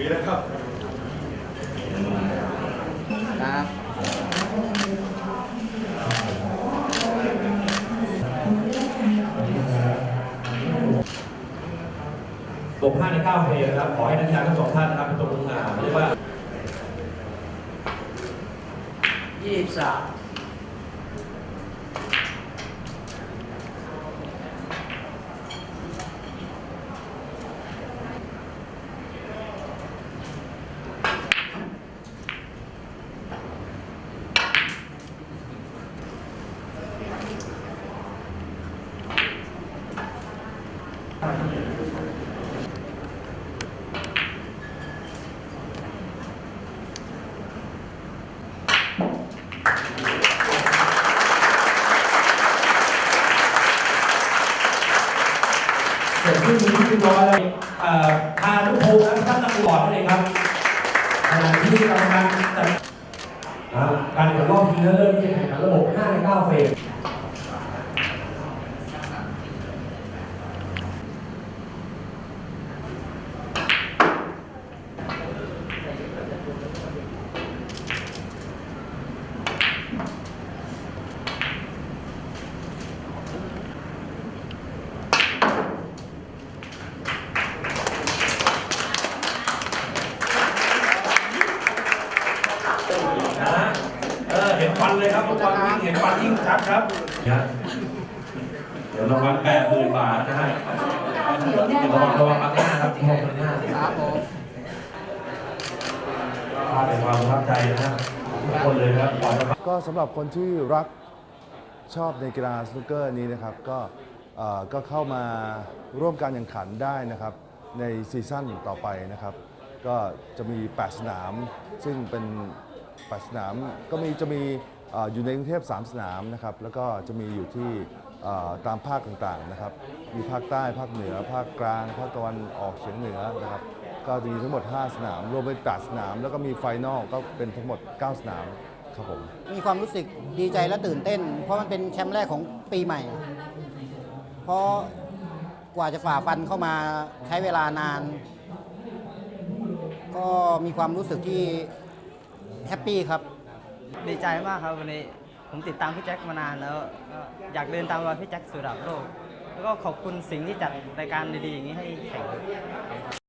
มีแล้วครับ ครับตกห้าในเก้าเพลงนะครับ ขอให้นักกีฬาทั้งสองท่านนะครับเป็นตัวลงงานเรียกว่ายี่สิบสาม เสร็จที่นี้เรียบร้อยแล้วเอ่อพาทุกคนและท่านนักบอลนั่นเองครับขณะที่กรรมการจัดอ่าการแข่งรอบชิงชนะเลิศที่จะแข่งขันระบบ5ใน9เฟส นะเออเห็นฟันเลยครับทุกวันยิ่งเห็นฟันยิ่งชัดครับเนี่ยเดี๋ยวรางวัลแปดหมื่นบาทนะฮะระวังระวังอัพหน้าครับที่ห้องหน้าครับผมภาพเป็นความประทับใจนะฮะทุกคนเลยครับก่อนจะก็สำหรับคนที่รักชอบในกีฬาสนุกเกอร์นี้นะครับก็ก็เข้ามาร่วมการแข่งขันได้นะครับในซีซั่นต่อไปนะครับ ก็จะมี 8 สนามซึ่งเป็น 8สนามก็มีจะมีอยู่ในกรุงเทพ3สนามนะครับแล้วก็จะมีอยู่ที่ตามภาคต่างๆนะครับ มีภาคใต้ภาคเหนือ ภาคกลาง ภาคตะวันออกเฉียงเหนือนะครับก็จะมีทั้งหมด 5 สนาม รวมเป็น8สนาม แล้วก็มีไฟนอลก็เป็นทั้งหมด 9 สนามครับผมมีความรู้สึกดีใจและตื่นเต้น เพราะมันเป็นแชมป์แรกของปีใหม่ เพราะกว่าจะฝ่าฟันเข้ามาใช้เวลานาน ก็มีความรู้สึกที่ แฮปปี้ครับดีใจมากครับวันนี้ผมติดตามพี่แจ็คมานานแล้วก็อยากเดินตามรอยพี่แจ็คสู่ระดับโลก แล้วก็ขอบคุณสิ่งที่จัดรายการดีๆอย่างนี้ให้แข่ง